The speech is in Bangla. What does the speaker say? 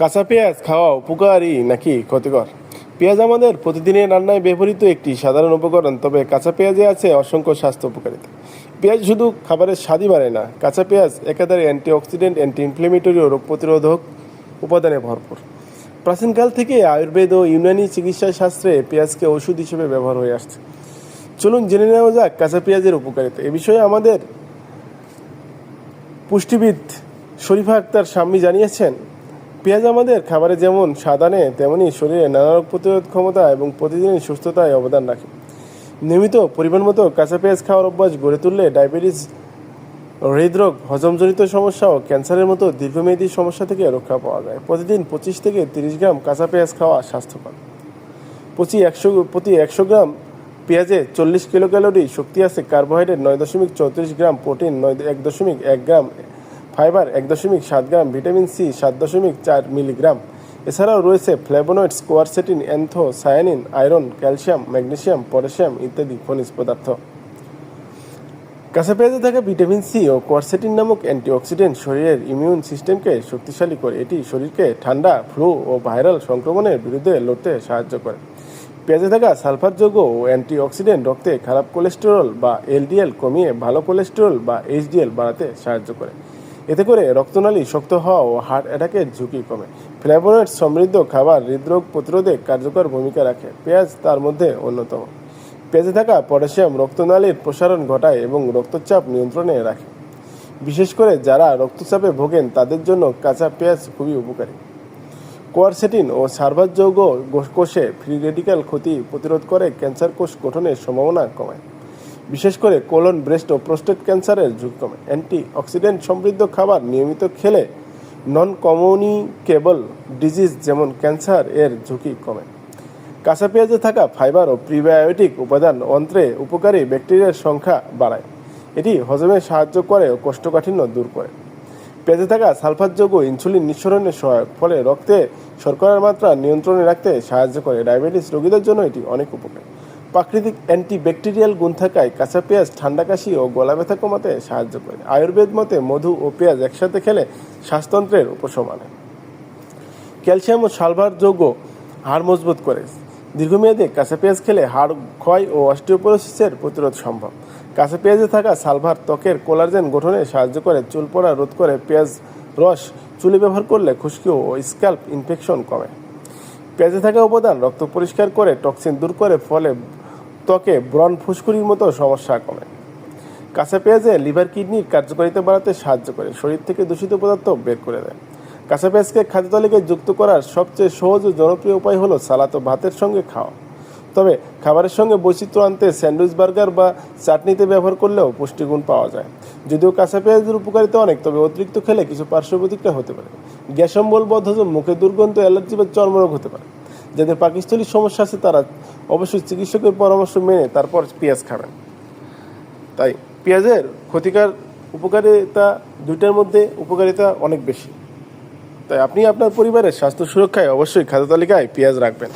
কাঁচা পেঁয়াজ খাওয়া উপকারী নাকি ক্ষতিকর? পেঁয়াজ আমাদের প্রতিদিনের রান্নায় ব্যবহৃত একটি সাধারণ উপকরণ, তবে কাঁচা পেঁয়াজে আছে অসংখ্য স্বাস্থ্য উপকারিতা। পেঁয়াজ শুধু খাবারের স্বাদই বাড়ে না, কাঁচা পেঁয়াজ একাধারে অ্যান্টিঅক্সিডেন্ট অ্যান্টি ইনফ্লেমেটরি ও রোগ প্রতিরোধক উপাদানে ভরপুর। প্রাচীনকাল থেকে আয়ুর্বেদ ও ইউনানি চিকিৎসা শাস্ত্রে পেঁয়াজকে ওষুধ হিসেবে ব্যবহার হয়ে আসছে। চলুন জেনে নেওয়া যাক কাঁচা পেঁয়াজের উপকারিতা। এ বিষয়ে আমাদের পুষ্টিবিদ শরীফা আক্তার স্বামী জানিয়েছেন পেঁয়াজ আমাদের খাবারে যেমন স্বাদ আনে, তেমনি শরীরে নানা রোগ প্রতিরোধ ক্ষমতা এবং প্রতিদিনের সুস্থতায় অবদান রাখে। নিয়মিত পরিমাণ মতো কাঁচা পেঁয়াজ খাওয়ার অভ্যাস গড়ে তুললে ডায়াবেটিস, হৃদরোগ, হজমজনিত সমস্যা ও ক্যান্সারের মতো দীর্ঘমেয়াদী সমস্যা থেকে রক্ষা পাওয়া যায়। প্রতিদিন পঁচিশ থেকে তিরিশ গ্রাম কাঁচা পেঁয়াজ খাওয়া স্বাস্থ্যকর। প্রতি একশো প্রতি একশো গ্রাম পেঁয়াজে চল্লিশ কিলো ক্যালোরি শক্তি আছে। কার্বোহাইড্রেট নয় দশমিক চৌত্রিশ গ্রাম, প্রোটিন নয় এক দশমিক এক গ্রাম ফাইবার এক দশমিক সাত গ্রাম, ভিটামিন সি সাত দশমিক চার মিলিগ্রাম। এছাড়াও রয়েছে flavonoids quercetin anthocyanin iron, calcium, magnesium, potassium ইত্যাদি খনিজ পদার্থ। কাঁচা পেঁয়াজে থাকা ভিটামিন সি ও কোয়ারসেটিন নামক অ্যান্টিঅক্সিডেন্ট শরীরের ইমিউন সিস্টেমকে শক্তিশালী করে। এটি শরীরকে ঠান্ডা, ফ্লু ও ভাইরাল সংক্রমণের বিরুদ্ধে লড়তে সাহায্য করে। পেঁয়াজে থাকা সালফার সালফারযোগ্য ও অ্যান্টিঅক্সিডেন্ট রক্তে খারাপ কোলেস্টেরল বা এলডিএল কমিয়ে ভালো কোলেস্টেরল বা এইচডিএল বাড়াতে সাহায্য করে। এতে করে রক্তনালী, শক্ত হওয়া ও হার্ট অ্যাটাকের ঝুঁকি কমে। ফ্লেভোনয়েড সমৃদ্ধ খাবার হৃদরোগ প্রতিরোধে কার্যকর ভূমিকা রাখে। পেঁয়াজ তার মধ্যে অন্যতম। পেঁয়াজে থাকা পটাশিয়াম রক্তনালীর প্রসারণ ঘটায় এবং রক্তচাপ নিয়ন্ত্রণে রাখে। বিশেষ করে যারা রক্তচাপে ভোগেন, তাদের জন্য কাঁচা পেঁয়াজ খুবই উপকারী। কোয়ারসেটিন ও সার্ভার যৌগ কোষে ফ্রি রেডিক্যাল ক্ষতি প্রতিরোধ করে ক্যান্সার কোষ গঠনের সম্ভাবনা কমায়। বিশেষ করে কোলন, ব্রেস্ট ও প্রোস্টেট ক্যান্সারের ঝুঁকি কমে অ্যান্টি অক্সিডেন্ট সমৃদ্ধ খাবার নিয়মিত খেলে নন কমিউনিকেবল ডিজিজ যেমন ক্যান্সার এর ঝুঁকি কমে। কাঁচা পেঁয়াজে থাকা ফাইবার ও প্রিবায়োটিক উপাদান অন্ত্রে উপকারী ব্যাকটেরিয়ার সংখ্যা বাড়ায়। এটি হজমে সাহায্য করে ও কোষ্ঠকাঠিন্য দূর করে। পেঁয়াজে থাকা সালফারযোগ্য ইনসুলিন নিঃসরণের সহায়ক, ফলে রক্তে শর্করার মাত্রা নিয়ন্ত্রণে রাখতে সাহায্য করে। ডায়াবেটিস রোগীদের জন্য এটি অনেক উপকারী। প্রাকৃতিক অ্যান্টিব্যাকটেরিয়াল গুণ থাকায় কাঁচা পেঁয়াজ, ঠান্ডা কাশি ও গলা ব্যথা কমাতে সাহায্য করে। আয়ুর্বেদ মতে মধু ও পেঁয়াজ একসাথে খেলে শ্বাসতন্ত্রের উপশম আনে। ক্যালসিয়াম ও সালভার যৌগ হাড় মজবুত করে। দীর্ঘমেয়াদে কাঁচা পেঁয়াজ খেলে হাড় ক্ষয় ও অস্টিওপোরোসিসের প্রতিরোধ সম্ভব। কাঁচা পেঁয়াজে থাকা সালভার ত্বকের কোলাজেন গঠনে সাহায্য করে, চুল পড়া রোধ করে, পেঁয়াজ রস চুলে ব্যবহার করলে খুশকি ও স্ক্যাল্প ইনফেকশন কমে। পেঁয়াজে থাকা উপাদান রক্ত পরিষ্কার করে, টক্সিন দূর করে, ফলে ত্বকে ব্রণ ফুসকুড়ির মতো সমস্যা কমে। কাঁচা পেঁয়াজে লিভার কিডনির কার্যকারিতা বাড়াতে সাহায্য করে, শরীর থেকে দূষিত পদার্থ বের করে দেয়। কাঁচা পেঁয়াজকে খাদ্য তালিকায় যুক্ত করার সবচেয়ে সহজ ও জনপ্রিয় উপায় হলো সালাত ও ভাতের সঙ্গে খাওয়া। তবে খাবারের সঙ্গে বৈচিত্র্য আনতে স্যান্ডউইচ বার্গার বা চাটনিতে ব্যবহার করলেও পুষ্টিগুণ পাওয়া যায়। যদিও কাঁচা পেঁয়াজের উপকারিতা অনেক, তবে অতিরিক্ত খেলে কিছু পার্শ্ব হতে পারে। গ্যাস অম্বল বদ্ধজম মুখে দুর্গন্ধ, অ্যালার্জি বা চর্মরোগ হতে পারে। যাদের পাকিস্তলির সমস্যা আছে তারা অবশ্যই চিকিৎসকের পরামর্শ মেনে তারপর পেঁয়াজ খাবেন। তাই পেঁয়াজের ক্ষতিকার উপকারিতা দুইটার মধ্যে উপকারিতা অনেক বেশি। তাই আপনি আপনার পরিবারের স্বাস্থ্য সুরক্ষায় অবশ্যই খাদ্য তালিকায় পেঁয়াজ রাখবেন।